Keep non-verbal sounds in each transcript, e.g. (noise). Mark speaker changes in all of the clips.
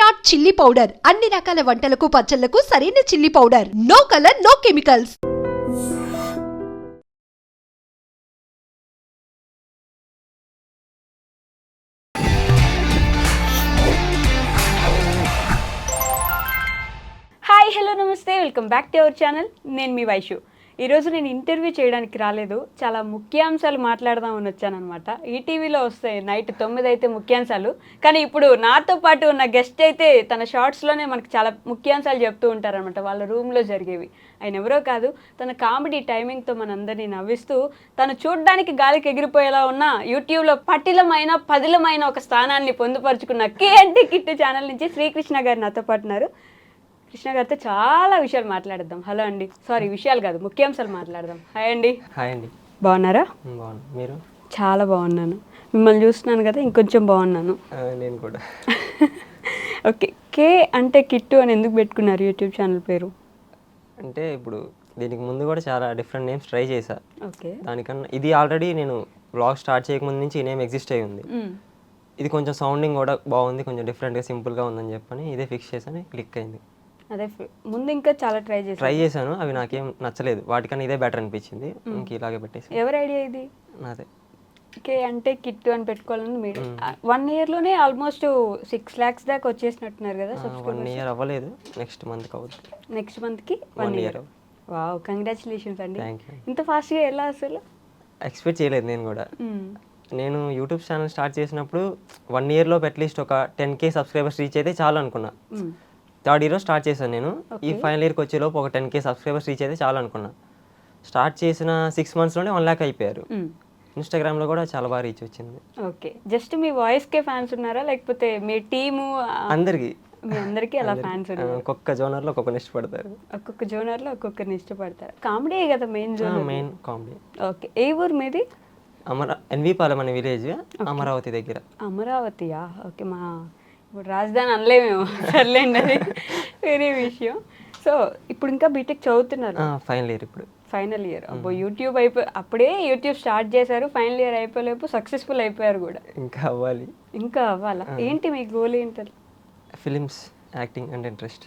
Speaker 1: Virat chilli powder. అన్ని రకాల వంటలకు పచ్చళ్ళకు సరైన chilli powder. No colour no chemicals.
Speaker 2: Hi hello నమస్తే. Welcome back to our channel నేను మీ వైషు. ఈరోజు నేను ఇంటర్వ్యూ చేయడానికి రాలేదు. చాలా ముఖ్యాంశాలు మాట్లాడదామని వచ్చానమాట ఈటీవీలో వస్తాయి నైట్ తొమ్మిది అయితే ముఖ్యాంశాలు. కానీ ఇప్పుడు నాతో పాటు ఉన్న గెస్ట్ అయితే తన షార్ట్స్లోనే మనకు చాలా ముఖ్యాంశాలు చెప్తూ ఉంటారనమాట వాళ్ళ రూమ్లో జరిగేవి. ఆయన ఎవరో కాదు తన కామెడీ టైమింగ్తో మనందరినీ నవ్విస్తూ తను చూడడానికి గాలికి ఎగిరిపోయేలా ఉన్న యూట్యూబ్లో పటిలమైన పదిలమైన ఒక స్థానాన్ని పొందుపరుచుకున్న కేఎన్టీ కిట్టు ఛానల్ నుంచి శ్రీకృష్ణ గారు నాతో పాటున్నారు కృష్ణ గారితో చాలా విషయాలు మాట్లాడదాం హలో అండి. సారీ విషయాలు కాదు ముఖ్యాంశాలు మాట్లాడదాం. హాయ్ అండి.
Speaker 3: హాయ్ అండి.
Speaker 2: బాగున్నారా?
Speaker 3: బాగున్నాను మీరు?
Speaker 2: చాలా బాగున్నాను. మిమ్మల్ని చూస్తున్నాను కదా ఇంకొంచెం బాగున్నాను.
Speaker 3: నేను కూడా. (laughs)
Speaker 2: ఓకే కే అంటే కిట్టు అని ఎందుకు పెట్టుకున్నారు యూట్యూబ్ ఛానల్ పేరు?
Speaker 3: అంటే ఇప్పుడు దీనికి ముందు కూడా చాలా డిఫరెంట్ నేమ్స్ ట్రై చేశా.
Speaker 2: ఓకే.
Speaker 3: దానికన్నా ఇది ఆల్రెడీ నేను బ్లాగ్ స్టార్ట్ చేయకముందు నుంచి ఈ నేమ్ ఎగ్జిస్ట్ అయి ఉంది. ఇది కొంచెం సౌండింగ్ కూడా బాగుంది కొంచెం డిఫరెంట్గా సింపుల్గా ఉందని చెప్పని ఇదే ఫిక్స్ చేశాను క్లిక్ అయింది.
Speaker 2: అదే ముందు ఇంకా చాలా ట్రై చేశారు
Speaker 3: ట్రై చేశాను అవి నాకేం నచ్చలేదు. వాటికన్నా ఇదే బెటర్ అనిపించింది. ఇంక ఇలాగే పెట్టేసి
Speaker 2: ఎవరి ఐడియా ఇది?
Speaker 3: నాదే.
Speaker 2: కే అంటే కిట్టు అని పెట్టుకోవాలని మీరు. వన్ ఇయర్లోనే ఆల్మోస్ట్ సిక్స్ ల్యాక్స్ దాకా వచ్చేసినట్టున్నారు కదా
Speaker 3: వన్ ఇయర్ అవ్వలేదు. నెక్స్ట్ మంత్కి అవుతుంది
Speaker 2: నెక్స్ట్ మంత్కి వన్ ఇయర్. వావ్ కంగ్రాచులేషన్స్ అండి. ఇంత ఫాస్ట్గా ఎలా అసలు?
Speaker 3: ఎక్స్పెక్ట్ చేయలేదు నేను కూడా. నేను యూట్యూబ్ ఛానల్ స్టార్ట్ చేసినప్పుడు వన్ ఇయర్లో అట్లీస్ట్ ఒక టెన్ కే సబ్స్క్రైబర్స్ రీచ్ అయితే చాలు అనుకున్నా. థర్డ్ ఇయర్లో స్టార్ట్ చేశాను నేను. ఈ ఫైనల్ ఇయర్కి వచ్చేలోపు ఒక టెన్ కే సబ్స్క్రైబర్స్ రీచ్ అయితే చాలు అనుకున్నా. స్టార్ట్ చేసిన సిక్స్ మంత్స్లోనే వన్ ల్యాక్ అయిపోయారు. ఇన్స్టాగ్రామ్లో కూడా చాలా బాగా రీచ్ వచ్చింది.
Speaker 2: ఓకే. జస్ట్ మీ వాయిస్కే ఫ్యాన్స్ ఉన్నారా? లేకపోతే మీ టీము
Speaker 3: అందరికీ.
Speaker 2: మీ అందరికీ అలా ఫ్యాన్స్
Speaker 3: ఒక్కొక్క జోనర్లో ఒక్కొక్కరు ఇష్టపడతారు.
Speaker 2: ఒక్కొక్క జోనర్లో ఒక్కొక్కరిని ఇష్టపడతారు. కామెడీ కదా main genre?
Speaker 3: Main comedy.
Speaker 2: Okay. ఏ ఊరు మీది?
Speaker 3: అమరా ఎన్విపాలెం అనే విలేజ్ అమరావతి దగ్గర.
Speaker 2: అమరావతియా? ఓకే. మా ఇప్పుడు రాజధాని అనలేమేమో. సర్లేండి అది. వేరే విషయం. సో ఇప్పుడు ఇంకా బీటెక్ చదువుతున్నారు.
Speaker 3: ఫైనల్ ఇయర్ ఇప్పుడు.
Speaker 2: Final year. అబ్బో యూట్యూబ్ అయిపోయి అప్పుడే యూట్యూబ్ స్టార్ట్ చేశారు. ఫైనల్ ఇయర్ అయిపోలేపు సక్సెస్ఫుల్ అయిపోయారు కూడా.
Speaker 3: ఇంకా అవ్వాలి.
Speaker 2: ఇంకా అవ్వాలా? ఏంటి మీ గోల్ ఏంటి?
Speaker 3: Films acting and interest.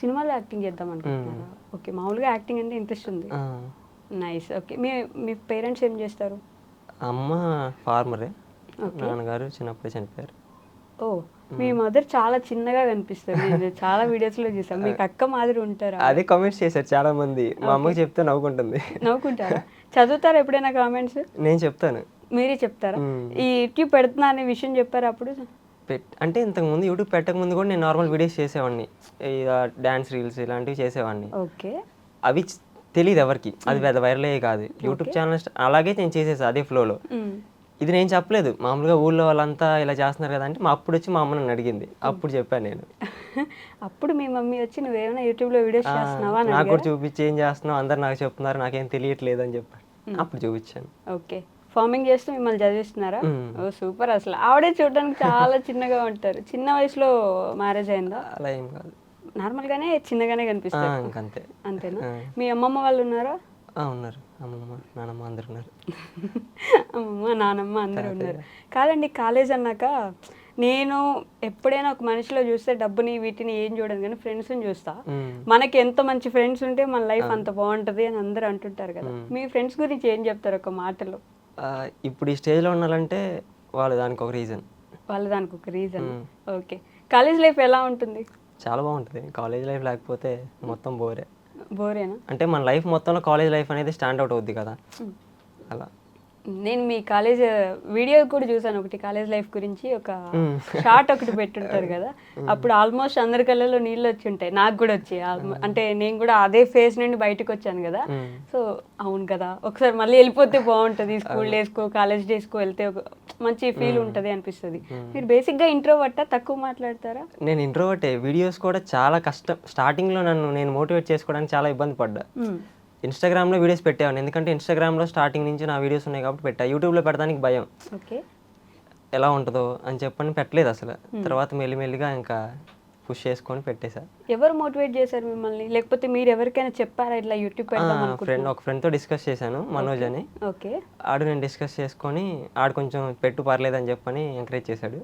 Speaker 2: సినిమాలో యాక్టింగ్ చేద్దాం అనుకుంటున్నారా? ఓకే మామూలుగా యాక్టింగ్ అంటే ఇంట్రెస్ట్ ఉంది. నైస్. ఓకే మీ మీ పేరెంట్స్ ఏం చేస్తారు?
Speaker 3: అమ్మ ఫార్మరే. నాన్నగారు చిన్నప్పుడే చనిపోయారు.
Speaker 2: ఓ మీ మదర్ చాలా చిన్నగా కనిపిస్తారు. నేను చాలా వీడియోస్లో చూసాను మీకు అక్క మాదిరి ఉంటారా?
Speaker 3: అదే కామెంట్స్ చేశారు చాలా మంది. మా అమ్మకి చెప్తే నవ్వుకుంటుంది.
Speaker 2: నవ్వుకుంటారా? చదువుతారా ఎప్పుడైనా కామెంట్స్
Speaker 3: నేను చెప్తాను.
Speaker 2: మీరే చెప్తారా. ఈ యూట్యూబ్ పెడుతున్నా అనే విషయం చెప్పారు అప్పుడు?
Speaker 3: పెట్ అంటే ఇంతకు ముందు యూట్యూబ్ పెట్టక ముందు కూడా నేను నార్మల్ వీడియోస్ చేసేవాడిని. ఇక డ్యాన్స్ రీల్స్ ఇలాంటివి చేసేవాడిని.
Speaker 2: ఓకే.
Speaker 3: అవి తెలియదు ఎవరికి. అది పెద్ద వైరల్ అయ్యే కాదు. యూట్యూబ్ ఛానల్ అలాగే నేను చేసేసా అదే ఫ్లోలో
Speaker 2: మ్మ్.
Speaker 3: ఇది నేను చెప్పలేదు. మామూలుగా ఊళ్ళో వాళ్ళంతా ఇలా చేస్తున్నారు కదా అంటే మా అప్పుడు వచ్చి మా అమ్మ నన్ను అడిగింది. అప్పుడు చెప్పాను నేను. (laughs)
Speaker 2: అప్పుడు మీ మమ్మీ వచ్చి నువ్వేమైనా యూట్యూబ్లో వీడియోస్ చేస్తున్నావా
Speaker 3: నాకు కూడా? చూపించి ఏం చేస్తున్నావు? అందరు నాకు చెప్తున్నారు. నాకేం తెలియట్లేదు అని చెప్పాను అప్పుడు చూపించాను.
Speaker 2: ఓకే. ఫార్మింగ్ చేస్తూ మిమ్మల్ని చదివిస్తున్నారా. ఓ సూపర్ అసలు. ఆవిడే చూడడానికి చాలా (laughs) చిన్నగా ఉంటారు. చిన్న వయసులో మ్యారేజ్ అయిందా?
Speaker 3: అలా ఏం కాదు.
Speaker 2: నార్మల్గానే చిన్నగానే
Speaker 3: ఆ,
Speaker 2: కనిపిస్తారు.
Speaker 3: ఇంకంతే.
Speaker 2: అంతేనా. మీ అమ్మమ్మ వాళ్ళు ఉన్నారా?
Speaker 3: ఉన్నారు. అమ్మమ్మ నానమ్మ అందరు ఉన్నారు.
Speaker 2: అమ్మమ్మ నానమ్మ అందరూ ఉన్నారు. కాదండి కాలేజ్ అన్నాక నేను ఎప్పుడైనా ఒక మనిషిలో చూస్తే డబ్బుని వీటిని ఏం చూడను కానీ ఫ్రెండ్స్ని చూస్తా. మనకి ఎంత మంచి ఫ్రెండ్స్ ఉంటే మన లైఫ్ అంత బాగుంటది అని అందరూ అంటుంటారు కదా. మీ ఫ్రెండ్స్ గురించి ఏం చెప్తారు ఒక మాటలో?
Speaker 3: ఇప్పుడు ఈ స్టేజ్లో ఉండాలంటే వాళ్ళు దానికి ఒక రీజన్
Speaker 2: వాళ్ళ దానికి ఒక రీజన్ ఓకే. కాలేజ్ లైఫ్ ఎలా ఉంటుంది?
Speaker 3: చాలా బాగుంటుంది. కాలేజ్ లైఫ్ లేకపోతే మొత్తం బోరే
Speaker 2: బోరేనా?
Speaker 3: అంటే మన లైఫ్ మొత్తంలో కాలేజ్ లైఫ్ అనేది స్టాండ్ అవుట్ అవుద్ది కదా. అలా.
Speaker 2: నేను మీ కాలేజ్ వీడియో కూడా చూసాను ఒకటి కాలేజ్ లైఫ్ గురించి ఒక షార్ట్ ఒకటి పెట్టుంటారు (laughs) కదా. అప్పుడు ఆల్మోస్ట్ అందరి కళ్ళలో నీళ్ళు వచ్చి ఉంటాయి. నాకు కూడా almo- అంటే నేను కూడా అదే ఫేజ్ నుండి బయటకు వచ్చాను కదా. సో అవును కదా. ఒకసారి మళ్ళీ వెళ్ళిపోతే బాగుంటుంది. (laughs) స్కూల్ డేస్కో కాలేజ్ డేస్కో వెళ్తే ఒక మంచి ఫీల్ ఉంటుంది అనిపిస్తుంది. మీరు బేసిక్గా ఇంట్రో పట్టా తక్కువ మాట్లాడతారా?
Speaker 3: నేను ఇంట్రోవర్టే. వీడియోస్ కూడా చాలా కష్టం. స్టార్టింగ్లో నన్ను నేను మోటివేట్ చేసుకోవడానికి చాలా ఇబ్బంది పడ్డా. ఇన్స్టాగ్రామ్లో వీడియోస్ పెట్టేవాడిని. ఎందుకంటే ఇన్స్టాగ్రామ్లో స్టార్టింగ్ నుంచి నా వీడియోస్ ఉన్నాయి కాబట్టి పెట్టా. యూట్యూబ్లో పెట్టడానికి భయం.
Speaker 2: ఓకే.
Speaker 3: ఎలా ఉంటుందో అని చెప్పని పెట్టలేదు అసలు. తర్వాత మెల్లిమెల్లిగా ఇంకా పుష్ చేసుకొని పెట్టేశా
Speaker 2: ఎవరు మోటివేట్ చేశారు మిమ్మల్ని? లేకపోతే మీరు ఎవరికైనా చెప్పారా ఇట్లా యూట్యూబ్
Speaker 3: ఫ్రెండ్ ఒక ఫ్రెండ్తో డిస్కస్ చేశాను మనోజ్ అని.
Speaker 2: ఓకే.
Speaker 3: ఆడు నేను డిస్కస్ చేసుకొని ఆడు కొంచెం పెట్టు పర్లేదని చెప్పని ఎంకరేజ్ చేశాడు.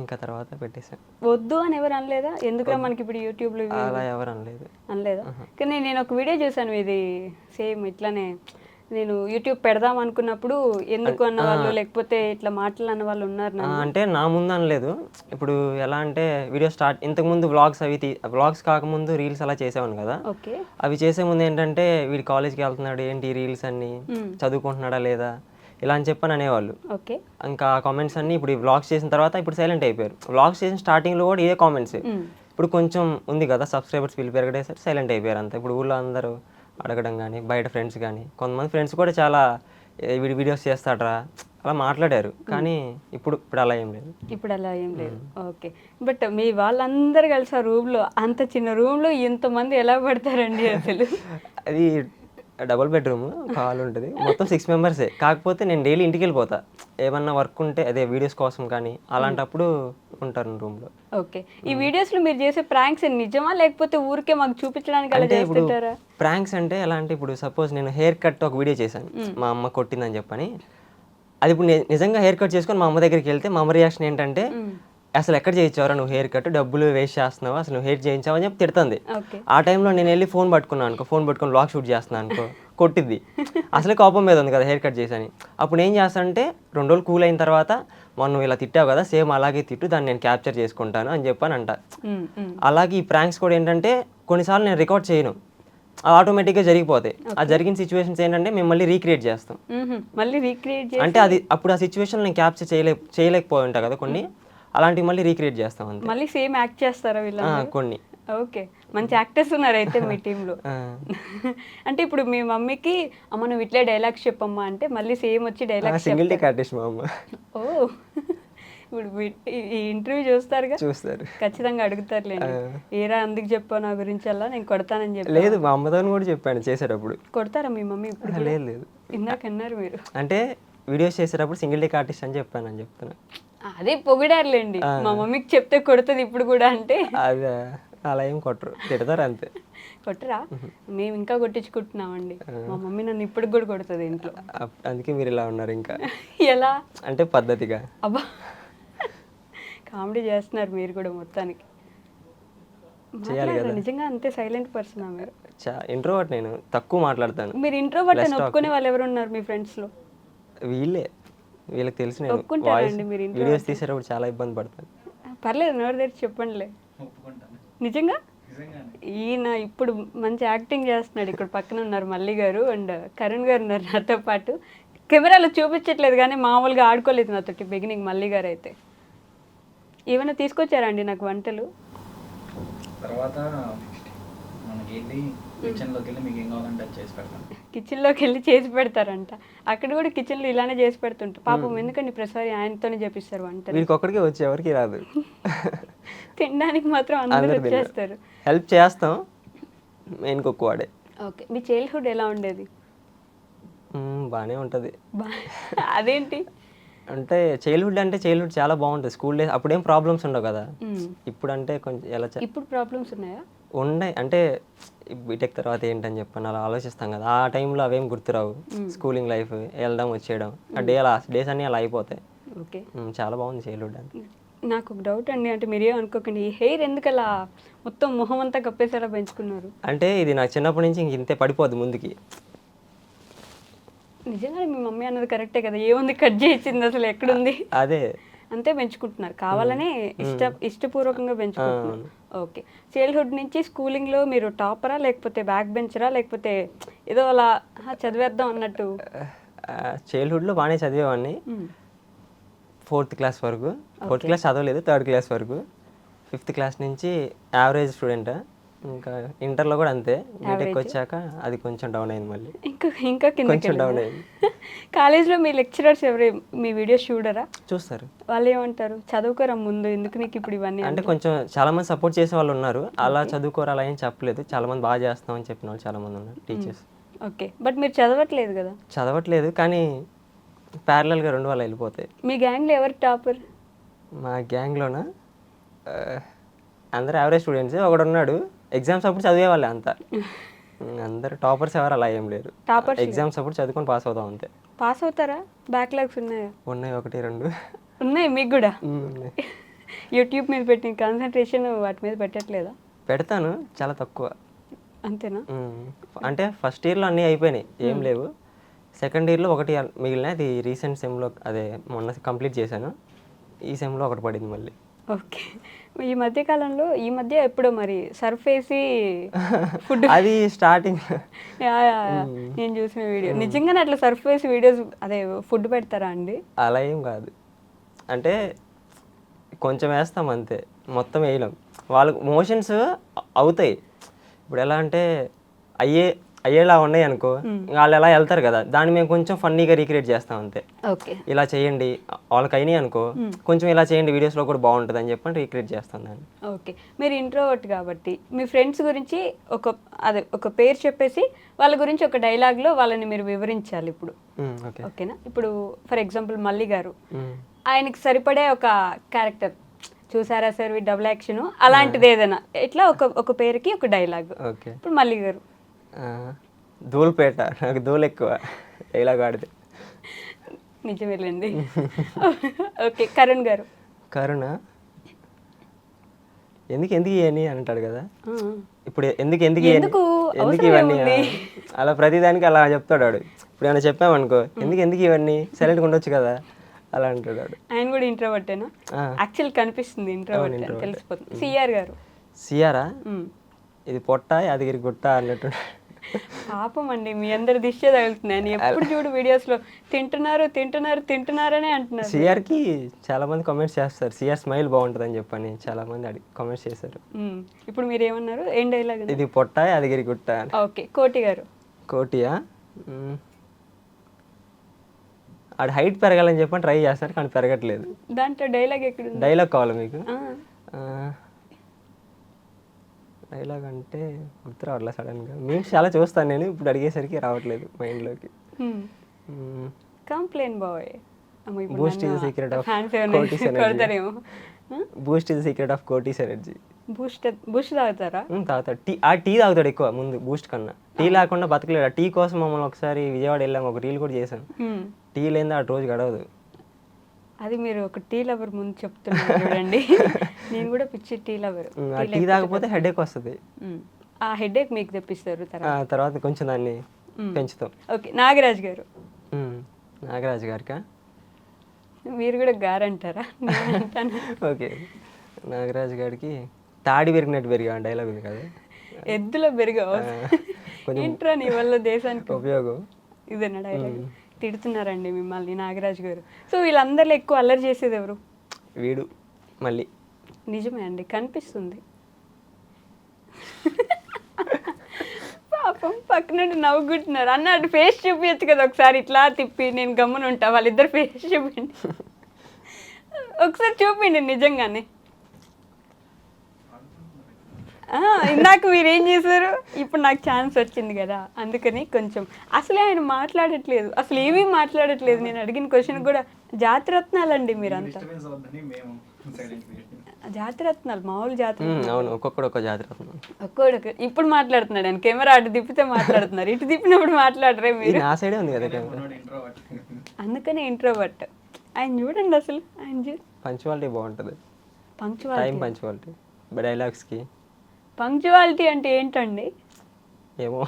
Speaker 3: ఇంకా తర్వాత పెట్టేశాను
Speaker 2: వద్దు అని ఎవరు అనలేదా? ఎందుకురా మనకి ఇప్పుడు యూట్యూబ్లో
Speaker 3: అలా ఎవరు అనలేదు.
Speaker 2: అనలేదా? కానీ నేను ఒక వీడియో చూసాను ఇది సేమ్ ఇట్లానే నేను యూట్యూబ్ పెడదాం అనుకున్నప్పుడు ఎందుకు అన్న వాళ్ళు లేకపోతే ఇట్లా మాటలు అన్న వాళ్ళు ఉన్నారు.
Speaker 3: అంటే నా ముందు అనలేదు. ఇప్పుడు ఎలా అంటే వీడియో స్టార్ట్ ఇంతకుముందు వ్లాగ్స్ అవి వ్లాగ్స్ కాకముందు రీల్స్ అలా చేసేవాను కదా.
Speaker 2: ఓకే.
Speaker 3: అవి చేసే ముందు ఏంటంటే వీడి కాలేజ్కి వెళ్తున్నాడు ఏంటి రీల్స్ అన్ని? చదువుకుంటున్నాడా లేదా? ఇలా అని చెప్పని అనేవాళ్ళు.
Speaker 2: ఓకే.
Speaker 3: ఇంకా కామెంట్స్ అన్ని ఇప్పుడు ఈ వ్లాగ్స్ చేసిన తర్వాత ఇప్పుడు సైలెంట్ అయిపోయారు. వ్లాగ్స్ చేసిన స్టార్టింగ్లో కూడా ఇదే కామెంట్స్. ఇప్పుడు కొంచెం ఉంది కదా సబ్స్క్రైబర్స్ వీళ్ళు పెరగడేసరికి సైలెంట్ అయిపోయారు అంతా. ఇప్పుడు ఊళ్ళో అందరూ అడగడం కానీ బయట ఫ్రెండ్స్ కానీ కొంతమంది ఫ్రెండ్స్ కూడా చాలా "ఏ, వీడి వీడియోస్ చేస్తాడరా అలా మాట్లాడారు. కానీ ఇప్పుడు ఇప్పుడు అలా ఏం లేదు.
Speaker 2: ఇప్పుడు అలా ఏం లేదు. ఓకే. బట్ మీ వాళ్ళందరూ కలిసి ఆ రూమ్లో అంత చిన్న రూమ్లో ఇంతమంది ఎలా పడతారండి అసలు?
Speaker 3: అది డబుల్ బెడ్రూమ్ హాల్ ఉంటుంది. మొత్తం సిక్స్ మెంబర్సే కాకపోతే నేను డైలీ ఇంటికి వెళ్ళిపోతా ఏమన్నా వర్క్ ఉంటే అదే వీడియోస్ కోసం కానీ అలాంటప్పుడు ఉంటారు రూమ్లో
Speaker 2: ఓకే. ఈ వీడియోస్లో మీరు చేసే ప్రాంక్స్ నిజమా? లేకపోతే ఊరికే మాకు చూపించడానికి
Speaker 3: అంటే ఇప్పుడు ప్రాంక్స్ అంటే ఎలా అంటే ఇప్పుడు సపోజ్ నేను హెయిర్ కట్ ఒక వీడియో చేశాను. మా అమ్మ కొట్టిందని చెప్పని. అది ఇప్పుడు నిజంగా హెయిర్ కట్ చేసుకొని మా అమ్మ దగ్గరికి వెళ్తే మా అమ్మ రియాక్షన్ ఏంటంటే అసలు ఎక్కడ చేయించావరా? నువ్వు హెయిర్ కట్ డబ్బులు వేస్ట్ చేస్తున్నావు? అసలు నువ్వు హెయిర్ చేయించావు? అని చెప్పి తిడుతుంది. ఆ టైంలో నేను వెళ్ళి ఫోన్ పట్టుకున్నాను అనుకో ఫోన్ పట్టుకొని బ్లాగ్ షూట్ చేస్తున్నాను అనుకో కొట్టిద్ది. అసలే కోపం మీద ఉంది కదా హెయిర్ కట్ చేశాను. అప్పుడు ఏం చేస్తానంటే రెండు రోజులు కూల్ అయిన తర్వాత మొన్న నువ్వు ఇలా తిట్టావు కదా సేమ్ అలాగే తిట్టు దాన్ని నేను క్యాప్చర్ చేసుకుంటాను అని చెప్పాను అంట. అలాగే ఈ ప్రాంక్స్ కూడా ఏంటంటే కొన్నిసార్లు నేను రికార్డ్ చేయను. అవి ఆటోమేటిక్గా జరిగిపోతాయి. ఆ జరిగిన సిచ్యువేషన్స్ ఏంటంటే మేము మళ్ళీ రీక్రియేట్ చేస్తాం.
Speaker 2: మళ్ళీ రీక్రియేట్
Speaker 3: అంటే అది అప్పుడు ఆ సిచ్యువేషన్ నేను క్యాప్చర్ చేయలే చేయలేకపోయి ఉంటా కదా కొన్ని. అలాంటివి మళ్ళీ రీక్రియేట్ చేస్తాం అంతే.
Speaker 2: మళ్ళీ సేమ్ యాక్ట్ చేస్తారా
Speaker 3: ఆ,
Speaker 2: వీళ్ళందరూ
Speaker 3: కొన్ని.
Speaker 2: ఓకే. మంచి యాక్టర్స్ ఉన్నారు అయితే మీ టీంలో. (laughs) అంటే ఇప్పుడు మీ మమ్మీకి అమ్మ నువ్వు ఇట్లే డైలాగ్స్ చెప్పమ్మా అంటే మళ్ళీ సేమ్ వచ్చి డైలాగ్స్
Speaker 3: సింగిల్ టిక్ ఆర్టిస్ట్ మా అమ్మ.
Speaker 2: ఓ. ఇప్పుడు ఈ- ఇంటర్వ్యూ చూస్తారుగా?
Speaker 3: చూస్తారు.
Speaker 2: ఖచ్చితంగా అడుగుతారులేండి. ఏరా అందుకు చెప్పావు నా గురించి అలా నేను కొడతానని చెప్పి
Speaker 3: లేదు మా అమ్మతో కూడా చెప్పాను చేసేటప్పుడు.
Speaker 2: కొడతారా మీ మమ్మీ ఇప్పుడు? (laughs)
Speaker 3: లేదు లేదు.
Speaker 2: ఇందాక అన్నారు మీరు.
Speaker 3: అంటే వీడియోస్ చేసేటప్పుడు సింగిల్ టిక్ ఆర్టిస్ట్ అని చెప్పాను అని చెప్తున్నా.
Speaker 2: అదే పొగిడారులేండి. మా మమ్మీకి చెప్తే కొడుతుంది ఇప్పుడు కూడా అంటే.
Speaker 3: అది అలా ఏం కొట్టరు తిడతారు అంతే.
Speaker 2: కొట్టరా? మేము ఇంకా కొట్టించుకుంటున్నామండి. మా మమ్మీ నన్ను ఇప్పుడు కూడా కొడుతుంది ఇంట్లో.
Speaker 3: అందుకే మీరు ఇలా ఉన్నారు ఇంకా. (laughs)
Speaker 2: ఎలా?
Speaker 3: అంటే పద్ధతిగా.
Speaker 2: అబ్బా. కామెడీ చేస్తున్నారు మీరు కూడా మొత్తానికి. నిజంగా అంతే సైలెంట్ పర్సనా మీరు?
Speaker 3: ఇంట్రోవర్ట్ నేను తక్కువ మాట్లాడతాను.
Speaker 2: మీరు ఇంట్రోవర్ట్ అని ఒప్పుకునే వాళ్ళు ఎవరు ఉన్నారు మీ ఫ్రెండ్స్లో
Speaker 3: వీళ్ళే. వీళ్ళకి తెలుసు నేను
Speaker 2: మీరు?
Speaker 3: వీడియోస్ తీసేటప్పుడు చాలా ఇబ్బంది పడతాను.
Speaker 2: పర్లేదు నోరు తెరిచి చెప్పండిలే. నిజంగా? ఈయన ఇప్పుడు మంచి యాక్టింగ్ చేస్తున్నాడు ఇక్కడ పక్కన ఉన్నారు మల్లి గారు అండ్ కరుణ్ గారు ఉన్నారు నాతో పాటు. కెమెరాలో చూపించట్లేదు కానీ మామూలుగా ఆడుకోలేదు నాతోటి బిగినింగ్ మల్లి గారు అయితే. ఏమైనా తీసుకొచ్చారా అండి నాకు వంటలు?
Speaker 4: తర్వాత మనకి వెళ్ళి కిచెన్లోకి వెళ్ళి మీకు ఏం కావాలంటే అది చేసి పెడతాను.
Speaker 2: కిచెన్లోకి వెళ్ళి చేసి పెడతారంట. అక్కడ కూడా కిచెన్లో ఇలానే చేసి పెడుతుంటారు. పాపం ఎందుకండి ప్రతిసారి ఆయనతోనే చేపిస్తారు వంటలు
Speaker 3: వీడికి ఒక్కడికే వచ్చి ఎవరికి రాదు. (laughs)
Speaker 2: తినడానికి మాత్రం అందరూ వచ్చేస్తారు.
Speaker 3: హెల్ప్ చేస్తాం. మెయిన్ కుక్ వాడే.
Speaker 2: ఓకే. మీ చైల్డ్హుడ్ ఎలా ఉండేది?
Speaker 3: బాగానే ఉంటుంది.
Speaker 2: బా (laughs) అదేంటి?
Speaker 3: అంటే చైల్డ్హుడ్ అంటే చైల్డ్హుడ్ చాలా బాగుంటుంది. స్కూల్ డేస్ అప్పుడేం ప్రాబ్లమ్స్ ఉండవు కదా. ఇప్పుడు అంటే కొంచెం ఎలా
Speaker 2: ఇప్పుడు ప్రాబ్లమ్స్ ఉన్నాయా?
Speaker 3: ఉన్నాయి. అంటే బీటెక్ తర్వాత ఏంటని చెప్పని అలా ఆలోచిస్తాం కదా. ఆ టైంలో అవేం గుర్తురావు. స్కూలింగ్ లైఫ్ వెళ్ళడం వచ్చేయడం. ఆ డే అలా డేస్ అన్నీ అలా అయిపోతాయి.
Speaker 2: ఓకే.
Speaker 3: చాలా బాగుంది అంటే.
Speaker 2: నాకు ఒక డౌట్ అండి. అంటే మీరేం అనుకోకండి. ఈ హెయిర్ ఎందుకు అలా మొత్తం మొహం అంతా కప్పేసేలా పెంచుకున్నారు?
Speaker 3: అంటే ఇది నాకు చిన్నప్పటి నుంచి ఇంక ఇంతే పడిపోద్ది ముందుకి.
Speaker 2: నిజంగా మీ మమ్మీ అన్నది కరెక్టే కదా. ఏముంది? కట్ చేయించింది అసలు ఎక్కడుంది?
Speaker 3: అదే.
Speaker 2: అంతే పెంచుకుంటున్నారు. కావాలనే ఇష్ట ఇష్టపూర్వకంగా పెంచుకుంటున్నారు. ఓకే. చైల్డ్హుడ్ నుంచి స్కూలింగ్లో మీరు టాపరా లేకపోతే బ్యాక్ బెంచరా లేకపోతే ఏదో అలా "ఆ, చదివేద్దాం అన్నట్టు?
Speaker 3: చైల్డ్హుడ్లో బాగానే చదివేవాడిని. ఫోర్త్ క్లాస్ వరకు. ఫోర్త్ క్లాస్ చదవలేదు థర్డ్ క్లాస్ వరకు. ఫిఫ్త్ క్లాస్ నుంచి యావరేజ్ స్టూడెంట్ ఇంకా ఇంటర్లో కూడా అంతే బీటెక్ వచ్చాక అది కొంచెం డౌన్ అయింది మళ్ళీ.
Speaker 2: ఇంకా ఇంకా కిందకి
Speaker 3: కొంచెం డౌన్ అయింది. (laughs)
Speaker 2: కాలేజ్లో మీ లెక్చరర్స్ ఎవరు మీ వీడియోస్ చూడరా?
Speaker 3: చూస్తారు.
Speaker 2: వాళ్ళు ఏమంటారు? చదువుకోరా ముందు ఎందుకు నీకు ఇప్పుడు ఇవన్నీ
Speaker 3: అంటే కొంచెం చాలా మంది సపోర్ట్ చేసే వాళ్ళు ఉన్నారు. అలా చదువుకోరు అలా ఏం చెప్పలేదు. చాలా మంది బాగా చేస్తాం అని చెప్పిన వాళ్ళు చాలా మంది ఉన్నారు టీచర్స్.
Speaker 2: ఓకే. బట్ మీరు చదవట్లేదు కదా?
Speaker 3: చదవట్లేదు కానీ ప్యారలల్గా రెండు వాళ్ళు వెళ్ళిపోతాయి.
Speaker 2: మీ గ్యాంగ్లో ఎవరు టాపర్?
Speaker 3: మా గ్యాంగ్లోన? అందరు యావరేజ్ స్టూడెంట్స్ ఒకడు ఉన్నాడు ఎగ్జామ్స్ అప్పుడు చదివేవాళ్ళే అంతా. అందరు టాపర్స్ ఎవరు అలా ఏం లేరు.
Speaker 2: Toppers
Speaker 3: ఎగ్జామ్స్ అప్పుడు చదువుకొని పాస్ అవుతాం అంతే.
Speaker 2: పాస్ అవుతారా? బ్యాక్లాగ్స్ ఉన్నాయా?
Speaker 3: ఉన్నాయి ఒకటి రెండు.
Speaker 2: ఉన్నాయి మీకు కూడా. యూట్యూబ్ మీద పెట్టిన కాన్సన్ట్రేషన్ వాటి మీద పెట్టట్లేదా?
Speaker 3: పెడతాను చాలా తక్కువ.
Speaker 2: అంతేనా?
Speaker 3: అంటే ఫస్ట్ ఇయర్లో అన్నీ అయిపోయినాయి ఏం లేవు. సెకండ్ ఇయర్లో ఒకటి మిగిలిన అది రీసెంట్ సెమ్లో అదే మొన్న కంప్లీట్ చేశాను. ఈ సెమ్లో ఒకటి పడింది మళ్ళీ.
Speaker 2: ఓకే. ఈ మధ్య కాలంలో ఈ మధ్య ఎప్పుడో మరి సర్ఫ్ వేసి ఫుడ్. (laughs)
Speaker 3: అది స్టార్టింగ్.
Speaker 2: Yeah, yeah, yeah. నేను చూసిన వీడియో. నిజంగానే అట్లా సర్ఫ్ వేసి వీడియోస్ అదే ఫుడ్ పెడతారా అండి?
Speaker 3: అలా ఏం కాదు. అంటే కొంచెం వేస్తాం అంతే. మొత్తం వేయలేం. వాళ్ళకు మోషన్స్ అవుతాయి. ఇప్పుడు ఎలా అంటే అయ్యే అయ్యేలా ఉన్నాయి అనుకో వాళ్ళు ఎలా వెళ్తారు కదా. దాన్ని మేము కొంచెం ఫన్నీగా రీక్రియేట్ చేస్తాం అంతే.
Speaker 2: ఓకే.
Speaker 3: ఇలా చేయండి. వాళ్ళకి అయినాయి అనుకో కొంచెం ఇలా చేయండి వీడియోస్లో కూడా బాగుంటుంది అని చెప్పని రీక్రియేట్ చేస్తాం దాన్ని.
Speaker 2: ఓకే. మీరు ఇంట్రోవర్ట్ కాబట్టి మీ ఫ్రెండ్స్ గురించి ఒక అదే ఒక పేరు చెప్పేసి వాళ్ళ గురించి ఒక డైలాగ్లో వాళ్ళని మీరు వివరించాలి ఇప్పుడు. ఓకేనా? ఇప్పుడు ఫర్ ఎగ్జాంపుల్ మల్లి గారు. ఆయనకి సరిపడే ఒక క్యారెక్టర్ చూసారా సార్ డబుల్ యాక్షన్ అలాంటిది ఏదైనా. ఇట్లా ఒక ఒక పేరుకి ఒక డైలాగ్
Speaker 3: ఓకే.
Speaker 2: ఇప్పుడు మల్లి గారు.
Speaker 3: ధూళిపేట నాకు ధూళి ఎక్కువ ఇలా ఆడితే
Speaker 2: నిజమేలేండి. ఓకే కరుణ్ గారు.
Speaker 3: కరుణ? ఎందుకు ఎందుకు ఇవన్నీ అంటాడు కదా. ఇప్పుడు ఎందుకు ఎందుకు?
Speaker 2: ఎందుకు?
Speaker 3: ఇవన్నీ? అలా ప్రతిదానికి అలా చెప్తాడు వాడు. ఇప్పుడు ఏమైనా చెప్పామనుకో ఎందుకు ఎందుకు ఇవన్నీ? సైలెంట్గా ఉండొచ్చు కదా? అలా అంటాడు వాడు.
Speaker 2: ఆయన కూడా ఇంట్రోవర్టేనా. యాక్చువల్ కనిపిస్తుంది ఇంట్రోవర్ట్. తెలిసిపోతుంది. సిఆర్ గారు. మ్మ్.
Speaker 3: ఇది పొట్ట యాదగిరి గుట్ట అన్నట్టు.
Speaker 2: పాపం అండి మీ అందరి దిష్టే తగులుతుంది ఆయన ఎప్పుడు చూడు వీడియోస్లో తింటున్నారు తింటున్నారు తింటున్నారనే అంటున్నారు.
Speaker 3: సిఆర్కి చాలా మంది కామెంట్స్ చేస్తారు. సిఆర్ స్మైల్ బాగుంటుంది అని చెప్పని చాలా మంది అడిగి కామెంట్స్ చేశారు.
Speaker 2: ఇప్పుడు మీరు ఏమన్నారు ఏం డైలాగ్
Speaker 3: ఇది పొట్ట యాదగిరి గుట్ట
Speaker 2: ఓకే కోటి గారు.
Speaker 3: కోటియా. ఆడు హైట్ పెరగాలని చెప్పని ట్రై చేస్తారు కానీ పెరగట్లేదు.
Speaker 2: దాంట్లో డైలాగ్ ఎక్కడుంది?
Speaker 3: డైలాగ్ కావాలి మీకు? డైలాగ్ అంటే గుర్తు రావట్లేదు సడన్గా. మీమ్స్ చాలా చూస్తాను నేను ఇప్పుడు అడిగేసరికి రావట్లేదు మైండ్లోకి.
Speaker 2: మ్మ్. Complaint boy
Speaker 3: Boost is secret of cuties (laughs)
Speaker 2: కొడతారేమో.
Speaker 3: Boost is secret of cuties energy
Speaker 2: Boost Boost తాగుతారా?
Speaker 3: తాగుతాడు టీ ఆ టీ తాగుతాడు ఎక్కువ ముందు బూస్ట్ కన్నా. టీ లేకుండా బతకలేడు. ఆ టీ కోసం మమ్మల్ని ఒకసారి విజయవాడ వెళ్ళాం ఒక రీల్ కూడా చేశాను. టీ లేని ఆ రోజు గడవదు.
Speaker 2: అది మీరు ఒక టీ లవర్ ముందు చెప్తున్నారు చూడండి. (laughs) నేను కూడా పిచ్చి టీ లవర్
Speaker 3: టీ తాగకపోతే హెడేక్ వస్తుంది.
Speaker 2: ఆ హెడేక్ మీకు తెప్పిస్తారు తర్వాత.
Speaker 3: కొంచెం దాన్ని పెంచుతాం.
Speaker 2: ఓకే నాగరాజ్ గారు.
Speaker 3: నాగరాజు గారికా?
Speaker 2: మీరు కూడా గారంటారా? (laughs)
Speaker 3: ఓకే. నాగరాజు గారికి తాడి పెరిగినట్టు పెరిగా డైలాగ్ ఉంది కదా.
Speaker 2: ఎద్దులో పెరిగావు
Speaker 3: కొంచెం
Speaker 2: ఏంట్రా నీ వల్ల దేశానికి
Speaker 3: ఉపయోగం.
Speaker 2: ఇదేనా డైలాగ్ తిడుతున్నారండి మిమ్మల్ని నాగరాజ్ గారు. సో వీళ్ళందరిలో ఎక్కువ అల్లరి చేసేది ఎవరు?
Speaker 3: వీడు మళ్ళీ.
Speaker 2: నిజమే అండి కనిపిస్తుంది. పాపం పక్కన నవ్వుకుంటున్నారు. అన్న అటు ఫేస్ చూపించచ్చు కదా ఒకసారి ఇట్లా తిప్పి నేను గమ్మున ఉంటా వాళ్ళిద్దరు ఫేస్ చూపిండి (laughs) ఒకసారి చూపిండి నిజంగానే ఆ, ఇందాక మీరు ఏం చేశారు? ఇప్పుడు నాకు ఛాన్స్ వచ్చింది కదా అందుకని కొంచెం. అసలే ఆయన మాట్లాడట్లేదు. అసలు ఏమీ మాట్లాడట్లేదు. నేను అడిగిన క్వశ్చన్ కూడా జాతిరత్నాలండి మీరంతా. జాతిరత్నాలు మామూలు జాతి
Speaker 3: ఉమ్, అవును ఒక్కొక్కడు ఒక్కో జాతి రత్నం
Speaker 2: ఒక్కోడు ఇప్పుడు మాట్లాడుతున్నాడు ఆయన. కెమెరా అటు తిప్పితే మాట్లాడుతున్నారు. ఇటు తిప్పినప్పుడు మాట్లాడరే మీరు.
Speaker 3: నా సైడే ఉంది కదా
Speaker 2: అందుకనే ఇంట్రోవర్ట్ ఆయన చూడండి అసలు ఆయన చూ
Speaker 3: పంచువాలిటీ బాగుంటుంది. టైం
Speaker 2: పంక్చువాలిటీ
Speaker 3: పంచువాలిటీ డైలాగ్స్కి
Speaker 2: పంక్చువాలిటీ అంటే ఏంటండి?
Speaker 3: ఏమో.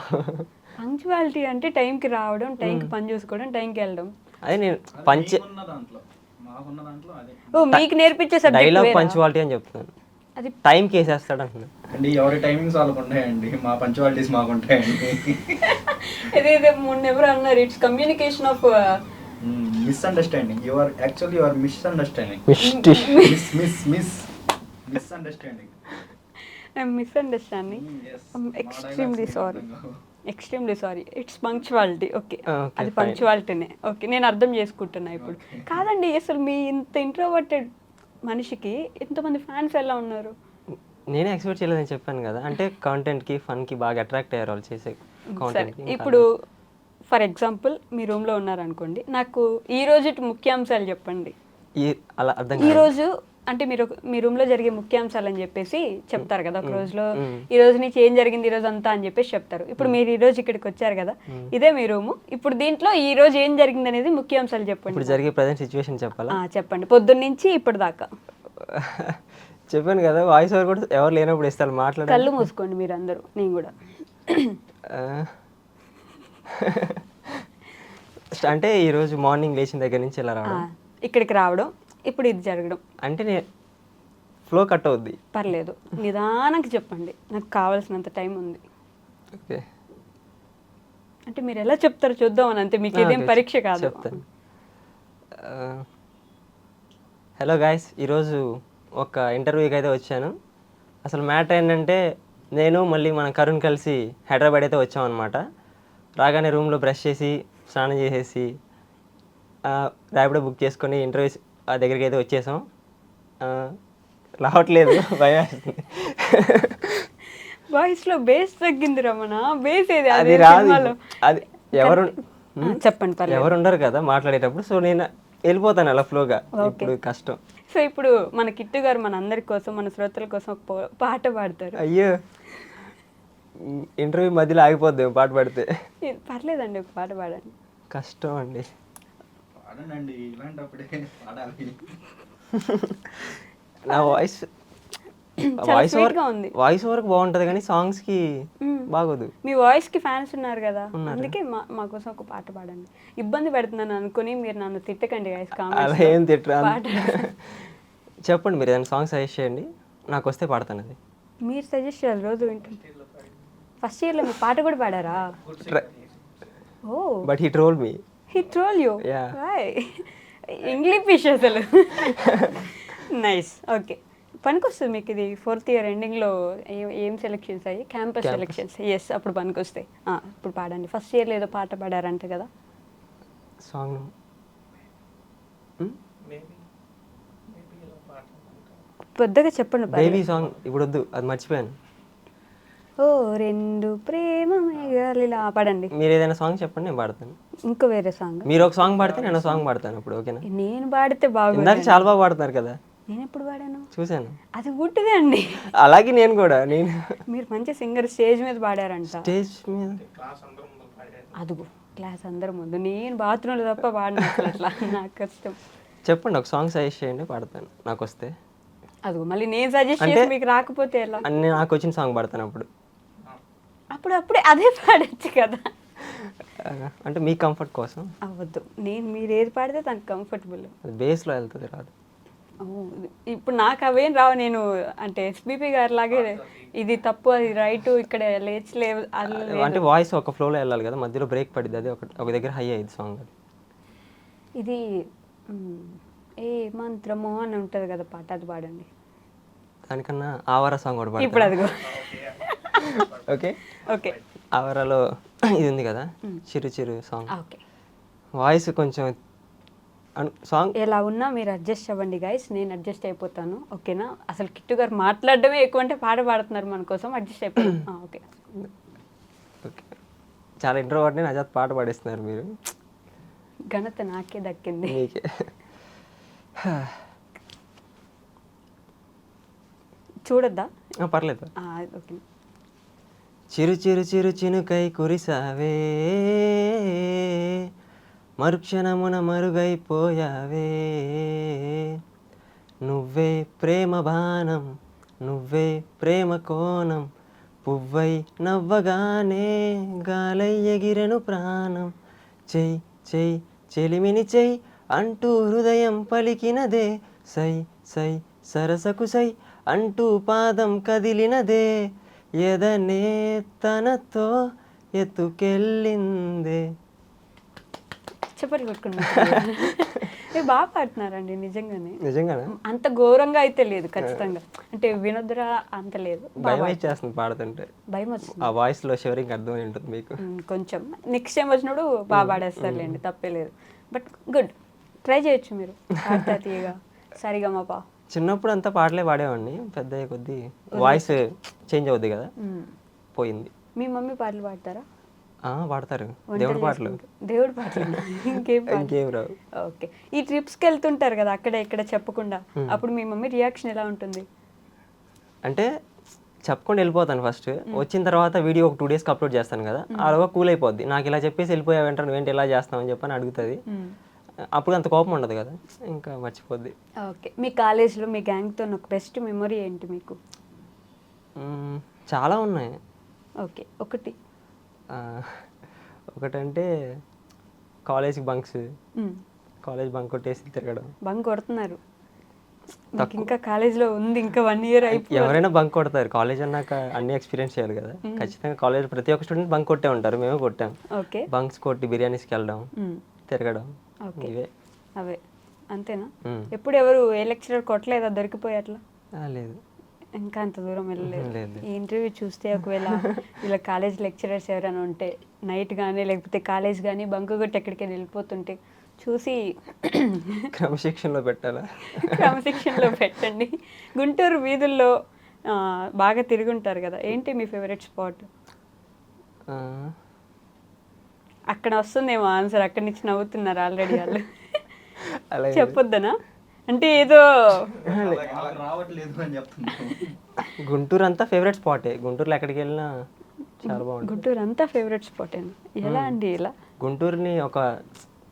Speaker 2: పంక్చువాలిటీ అంటే టైంకి రావడం టైంకి పని చూసుకోవడం టైంకి వెళ్ళడం.
Speaker 3: అదే నేను పంచ్
Speaker 4: ఉన్న దాంట్లో. మాకున్న దాంట్లో అదే.
Speaker 2: ఓ మీకు నేర్పించే
Speaker 3: డైలాగ్
Speaker 2: సబ్జెక్ట్
Speaker 3: పంచువాలిటీ అని చెప్తున్నాను.
Speaker 2: అది
Speaker 3: టైంకి వేసేస్తాడు అంటున్నాను
Speaker 4: అండి ఎవరి టైమింగ్స్ వాళ్ళకు ఉంటాయండి మా పంచువాలిటీస్ మాకు ఉంటాయండి. (laughs)
Speaker 2: ఇదేదో మొన్న ఎవరు అన్నారు it's communication of
Speaker 4: misunderstanding you are actually you are misunderstanding miss miss miss misunderstanding
Speaker 2: misunderstanding extremely sorry extremely sorry it's punctuality okay
Speaker 3: okay,
Speaker 2: అది. పంక్చువాలిటీనే ఓకే నేను అర్థం చేసుకుంటున్నా ఇప్పుడు. కాదండి అసలు మీ ఇంత ఇంట్రోవర్టెడ్ మనిషికి ఇంతమంది ఫ్యాన్స్ ఎలా ఉన్నారు?
Speaker 3: నేనే ఎక్స్పెక్ట్ చేయలేదని చెప్పాను కదా. అంటే కంటెంట్కి ఫన్కి బాగా అట్రాక్ట్ అయ్యారు వాళ్ళు చేసే కాంటెంట్
Speaker 2: ఇప్పుడు ఫర్ ఎగ్జాంపుల్ మీ రూమ్లో ఉన్నారనుకోండి నాకు ఈ రోజు ముఖ్యాంశాలు చెప్పండి.
Speaker 3: ఈ అలా అర్థం
Speaker 2: ఈ
Speaker 3: కాదు
Speaker 2: రోజు అంటే మీరు మీ రూమ్లో జరిగే ముఖ్యాంశాలు అని చెప్పేసి చెప్తారు కదా ఒక రోజులో. ఈ రోజు నుంచి ఏం జరిగింది ఈ రోజు అంతా అని చెప్పేసి చెప్తారు. ఇప్పుడు మీరు ఈ రోజు ఇక్కడికి వచ్చారు కదా ఇదే మీ రూము ఇప్పుడు దీంట్లో ఈ రోజు ఏం జరిగింది అనేది ముఖ్యాంశాలు చెప్పండి
Speaker 3: ఇప్పుడు జరిగే ప్రజెంట్ సిచ్యువేషన్ చెప్పాలా?
Speaker 2: చెప్పండి. పొద్దున్న నుంచి ఇప్పుడు దాకా. (laughs)
Speaker 3: చెప్పాను కదా వాయిస్ ఓవర్ కూడా ఎవరు లేనప్పుడు ఇస్తారు మాట్లాడాలి
Speaker 2: కళ్ళు మూసుకోండి మీరు అందరూ నేను కూడా. (laughs)
Speaker 3: అంటే ఈరోజు మార్నింగ్ లేచిన దగ్గర నుంచి ఇలా రావడం?
Speaker 2: ఇక్కడికి రావడం. ఇప్పుడు ఇది జరగడం.
Speaker 3: అంటే నేను ఫ్లో కట్ అవుద్ది.
Speaker 2: పర్లేదు. నిదానంగా చెప్పండి. నాకు కావాల్సినంత టైం ఉంది.
Speaker 3: ఓకే.
Speaker 2: అంటే మీరు ఎలా చెప్తారో చూద్దాం అని అంతే. మీకు ఇదేం
Speaker 3: ఓకే,
Speaker 2: పరీక్ష కాదు.
Speaker 3: చెప్తాను. హలో గాయస్ ఈరోజు ఒక ఇంటర్వ్యూకి అయితే వచ్చాను. అసలు మ్యాటర్ ఏంటంటే నేను మళ్ళీ మన కరుణ్ కలిసి హైదరాబాద్ అయితే వచ్చామన్నమాట. రాగానే రూమ్లో బ్రష్ చేసి స్నానం చేసేసి ర్యాపిడో బుక్ చేసుకొని ఇంటర్వ్యూ ఆ దగ్గరికి అయితే వచ్చేసాం. ఆ, రావట్లేదు భయం.
Speaker 2: వాయిస్లో బేస్ తగ్గింది రమణ. బేస్ ఏది?
Speaker 3: అది రాదు. అది ఎవరు
Speaker 2: చెప్పండి
Speaker 3: ఎవరు ఉండరు కదా మాట్లాడేటప్పుడు. సో నేను వెళ్ళిపోతాను అలా ఫ్లోగా. ఇప్పుడు కష్టం.
Speaker 2: సో ఇప్పుడు మన కిట్టు గారు మన అందరి కోసం మన శ్రోతల కోసం ఒక పాట పాడతారు.
Speaker 3: అయ్యో! ఇంటర్వ్యూ మధ్యలో ఆగిపోద్ది పాట పాడితే.
Speaker 2: పర్లేదండి ఒక పాట పాడండి.
Speaker 3: కష్టం అండి.
Speaker 4: పాడనండి ఇలాంటప్పుడే పాడాలి.
Speaker 3: నా వాయిస్ వాయిస్ ఓవర్
Speaker 2: ఉంది.
Speaker 3: వాయిస్ ఓవర్ బాగుంటది కానీ
Speaker 2: సాంగ్స్కి.
Speaker 3: బాగోదు.
Speaker 2: మీ వాయిస్కి ఫ్యాన్స్ ఉన్నారు కదా అందుకే మా కోసం ఒక పాట పాడండి. ఇబ్బంది పెడుతున్నాను అనుకుని మీరు నన్ను తిట్టకండి
Speaker 3: అలా
Speaker 2: లో.
Speaker 3: ఏం తిట్టరా? చెప్పండి మీరు ఏదైనా సాంగ్ సజెస్ట్ చేయండి. నాకు వస్తే పాడతాను అది.
Speaker 2: మీరు సజెస్ట్ చేయాలి రోజు వింటుంది ఫస్ట్ ఇయర్లో మీ పాట కూడా పాడారా? ఓ.
Speaker 3: But he troll me
Speaker 2: he troll you. English fish అసలు. (laughs) నైస్ ఓకే పనికొస్తుంది మీకు ఇది ఫోర్త్ ఇయర్ ఎండింగ్లో ఏం సెలెక్షన్స్ అయ్యి? క్యాంపస్ సెలెక్షన్స్ ఎస్ అప్పుడు పనికొస్తాయి. ఆ, ఇప్పుడు పాడండి. ఫస్ట్ ఇయర్లో ఏదో పాట పాడారంట కదా?
Speaker 3: సాంగ్
Speaker 2: పెద్దగా చెప్పండి.
Speaker 3: బేబీ సాంగ్ ఇప్పుడు వద్దు. అది మర్చిపోయాను.
Speaker 2: ఓ రెండు ప్రేమ మేఘాలు ఇలా పాడండి.
Speaker 3: మీరు ఏదైనా సాంగ్ చెప్పండి నేను పాడతాను.
Speaker 2: ఇంకో వేరే సాంగ్.
Speaker 3: మీరు ఒక సాంగ్ పాడితే నేను సాంగ్ పాడతాను ఇప్పుడు ఓకేనా?
Speaker 2: నేను పాడితే బాగుంది
Speaker 3: ఇందాక చాలా బాగా పాడుతున్నారు కదా.
Speaker 2: నేను ఎప్పుడు పాడాను?
Speaker 3: చూశాను.
Speaker 2: అది గుడ్డిదే అండి.
Speaker 3: అలాగే నేను కూడా నేను.
Speaker 2: మీరు మంచి సింగర్ స్టేజ్ మీద పాడారంట.
Speaker 3: స్టేజ్ మీద?
Speaker 2: అదుగు క్లాస్ అందరి ముందు. నేను బాత్రూంలో తప్ప పాడిన అట్లా నాకు కష్టం.
Speaker 3: చెప్పండి ఒక సాంగ్ సజెస్ట్ చేయండి పాడతాను. నాకు వస్తే.
Speaker 2: అదుగు మళ్ళీ నేను సజెస్ట్ చేసి మీకు రాకపోతే ఎలా?
Speaker 3: నాకు వచ్చిన సాంగ్ పాడతాను అప్పుడు.
Speaker 2: అప్పుడు అప్పుడే అదే (laughs) పాడొచ్చు కదా.
Speaker 3: అంటే మీ కంఫర్ట్ కోసం?
Speaker 2: అవ్వద్దు. నేను మీరు ఏది పాడితే తనకు కంఫర్టబుల్.
Speaker 3: అది బేస్లో వెళ్తుంది రాదు.
Speaker 2: ఇప్పుడు నాకు అవేం రావు. నేను అంటే ఎస్బిపి గారి లాగే ఇది తప్పు అది రైట్ ఇక్కడ లేచి లేవు అది లేదు.
Speaker 3: అంటే వాయిస్ ఒక ఫ్లోలో వెళ్ళాలి కదా. మధ్యలో బ్రేక్ పడింది అది ఒక ఒక దగ్గర హై అయ్యింది సాంగ్ అది.
Speaker 2: ఇది ఏ మంత్రమో అని ఉంటుంది కదా పాట అది పాడండి.
Speaker 3: దానికన్నా ఆవార సాంగ్ కూడా
Speaker 2: ఇప్పుడు అదిగో. (laughs)
Speaker 3: ఓకే.
Speaker 2: ఓకే.
Speaker 3: ఆవారలో ఇది ఉంది కదా Chiru Chiru song
Speaker 2: okay.
Speaker 3: Voice కొంచెం సాంగ్
Speaker 2: ఎలా ఉన్నా మీరు అడ్జస్ట్ అవ్వండి గైస్ నేను అడ్జస్ట్ అయిపోతాను ఓకేనా? అసలు కిట్టు గారు మాట్లాడడమే ఎక్కువ అంటే పాట పాడుతున్నారు మన కోసం అడ్జస్ట్ అయిపోతాను (clears throat) ఓకే.
Speaker 3: ఓకే. చాలా ఇంట్రోవర్ట్ని నజాత్ పాట పాడేస్తున్నారు మీరు.
Speaker 2: ఘనత నాకే దక్కింది. చూడొద్దా?
Speaker 3: పర్లేదు
Speaker 2: ఓకే.
Speaker 3: చిరు చిరు చిరు చినుకై కురిసావే. మరుక్షణమున మరుగైపోయావే. నువ్వే ప్రేమ బాణం నువ్వే ప్రేమ కోణం పువ్వై నవ్వగానే గాలై ఎగిరెను ప్రాణం. చెయ్ చెయ్ చెలిమిని చెయ్ అంటూ హృదయం పలికినదే. సై సై సరసకు సై అంటూ పాదం కదిలినదే. ఎదనే తనతో ఎత్తుకెళ్ళిందే
Speaker 2: చెప్పలు కొట్టుకున్నారు ఏ బాగా పాడుతున్నారండి నిజంగానే.
Speaker 3: నిజంగానే?
Speaker 2: అంత ఘోరంగా అయితే లేదు ఖచ్చితంగా. అంటే వినోదరా అంత లేదు.
Speaker 3: భయం వేసేస్తుంది పాడుతుంటే.
Speaker 2: భయం వచ్చింది
Speaker 3: ఆ వాయిస్లో షవరింగ్ అర్థమై ఉంటుంది మీకు.
Speaker 2: కొంచెం. నెక్స్ట్ టైం వచ్చినప్పుడు బాగా పాడేస్తారులేండి తప్పే లేదు. బట్ గుడ్ ట్రై చేయొచ్చు మీరు. (laughs) తీయగా. సరిగా మా
Speaker 3: చిన్నప్పుడు అంతా పాటలే పాడేవాడిని పెద్ద అయ్యే కొద్దీ వాయిస్ చేంజ్ అవుద్ది కదా. పోయింది.
Speaker 2: మీ మమ్మీ పాటలు పాడతారా?
Speaker 3: ఆ, పాడతారు. దేవుడి పాటలు.
Speaker 2: దేవుడి పాటలు ఇంకేం
Speaker 3: రావు.
Speaker 2: ఓకే. ఈ ట్రిప్స్కి వెళ్తుంటారు కదా అక్కడ ఇక్కడ చెప్పకుండా. అప్పుడు మీ మమ్మీ రియాక్షన్ ఎలా ఉంటుంది?
Speaker 3: అంటే చెప్పకుండా వెళ్ళిపోతాను ఫస్ట్. వచ్చిన తర్వాత వీడియో ఒక టూ డేస్కి అప్లోడ్ చేస్తాను కదా. అలాగా కూల్ అయిపోద్ది. నాకు ఇలా చెప్పేసి వెళ్ళిపోయా వెంటనే నువ్వేంటి ఇలా చేస్తావని చెప్పని అడుగుతుంది. అప్పుడు అంత కోపం ఉండదు కదా ఇంకా మర్చిపోద్ది.
Speaker 2: ఓకే. మీ కాలేజ్లో మీ గ్యాంగ్తో ఒక బెస్ట్ మెమొరీ ఏంటి మీకు?
Speaker 3: చాలా ఉన్నాయి.
Speaker 2: ఓకే. ఒకటి.
Speaker 3: ఒకటంటే కాలేజ్కి బంక్స్. కాలేజ్ బంక్ కొట్టేసి తిరగడం.
Speaker 2: బంక్ కొడుతున్నారు. ఇంకా కాలేజ్లో ఉంది ఇంకా వన్ ఇయర్ అయిపోయి
Speaker 3: ఎవరైనా బంక్ కొడతారు. కాలేజ్ అన్నాక అన్ని ఎక్స్పీరియన్స్ చేయాలి కదా. ఖచ్చితంగా కాలేజ్ ప్రతి ఒక్క స్టూడెంట్ బంక్ కొట్టే ఉంటారు. మేము కొట్టాం.
Speaker 2: ఓకే.
Speaker 3: బంక్స్ కొట్టి బిర్యానీస్కి వెళ్ళడం. తిరగడం. ఇవే.
Speaker 2: అవే. అంతేనా. ఎప్పుడు ఎవరు ఏ లెక్చరర్ కొట్టలేదా దొరికిపోయి అట్లా?
Speaker 3: లేదు.
Speaker 2: ఇంకా అంత దూరం వెళ్ళలేదు.
Speaker 3: లేదు.
Speaker 2: ఈ ఇంటర్వ్యూ చూస్తే ఒకవేళ (laughs) ఇలా కాలేజ్ లెక్చరర్స్ ఎవరైనా ఉంటే నైట్ కానీ లేకపోతే కాలేజ్ కానీ బంకు కొట్టి ఎక్కడికైనా వెళ్ళిపోతుంటే చూసి (coughs)
Speaker 3: క్రమశిక్షణలో పెట్టాలా? (laughs)
Speaker 2: క్రమశిక్షణలో పెట్టండి. గుంటూరు వీధుల్లో బాగా తిరుగుంటారు కదా. ఏంటి మీ ఫేవరెట్ స్పాట్? అక్కడ వస్తుందేమో ఆన్సర్ అక్కడి నుంచి నవ్వుతున్నారు ఆల్రెడీ వాళ్ళు. (laughs) చెప్పొద్దనా? అంటే ఏదో
Speaker 3: గుంటూరు అంతా ఫేవరెట్ స్పాటే గుంటూరులో ఎక్కడికి వెళ్ళినా చాలా బాగుంటుంది.
Speaker 2: గుంటూరు అంతా ఫేవరెట్ స్పాట్ ఎలా అండి ఇలా?
Speaker 3: గుంటూరుని ఒక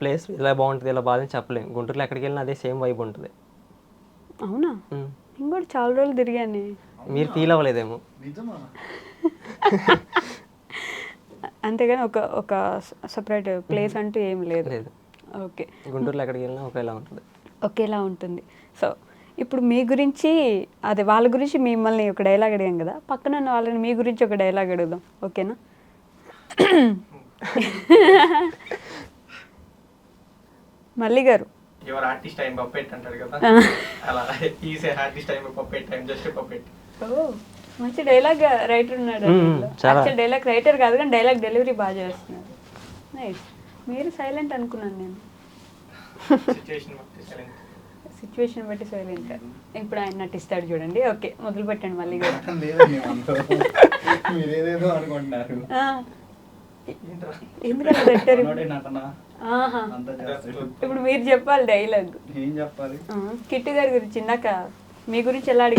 Speaker 3: ప్లేస్ ఇలా బాగుంటుంది ఇలా బాగుంది చెప్పలేం. గుంటూరులో ఎక్కడికి వెళ్ళినా అదే సేమ్ వైబ్ ఉంటుంది.
Speaker 2: అవునా. నేను కూడా చాలా రోజులు తిరిగాను.
Speaker 3: మీరు ఫీల్ అవ్వలేదేమో.
Speaker 4: నిజమా? (laughs)
Speaker 2: అంతేగాని ఒక ఒక సపరేట్ ప్లేస్ అంటూ ఏం లేదు.
Speaker 3: లేదు.
Speaker 2: ఓకే.
Speaker 3: గుంటూరులో ఎక్కడికి వెళ్ళినా ఒకేలా ఉంటుంది.
Speaker 2: ఒకేలా ఉంటుంది. సో ఇప్పుడు మీ గురించి అదే వాళ్ళ గురించి మిమ్మల్ని ఒక డైలాగ్ అడిగాం కదా పక్కన ఉన్న వాళ్ళని మీ గురించి ఒక డైలాగ్ అడుగుదాం. ఓకేనా? మల్లి గారు.
Speaker 5: యువర్ ఆర్టిస్ట్ టైం పప్పెట్ అంటారు కదా. అలా ఈసే artist time puppet time just puppet
Speaker 2: ఓ. మంచి డైలాగ్ రైటర్ ఉన్నాడు
Speaker 3: చాలా.
Speaker 2: డైలాగ్ రైటర్ కాదు కానీ డైలాగ్ డెలివరీ బాగా చేస్తున్నారు నైస్ మీరు సైలెంట్ అనుకున్నాను నేను.
Speaker 5: సిచ్యువేషన్ బట్టి
Speaker 2: సైలెంట్ ఇప్పుడు ఆయన నటిస్తాడు చూడండి. ఓకే మొదలు పెట్టండి మళ్ళీ. ఇప్పుడు మీరు చెప్పాలి డైలాగ్
Speaker 4: ఏం చెప్పాలి?
Speaker 2: కిట్టు గారి గురించి ఇందాక మీ గురించి ఎలా అడిగి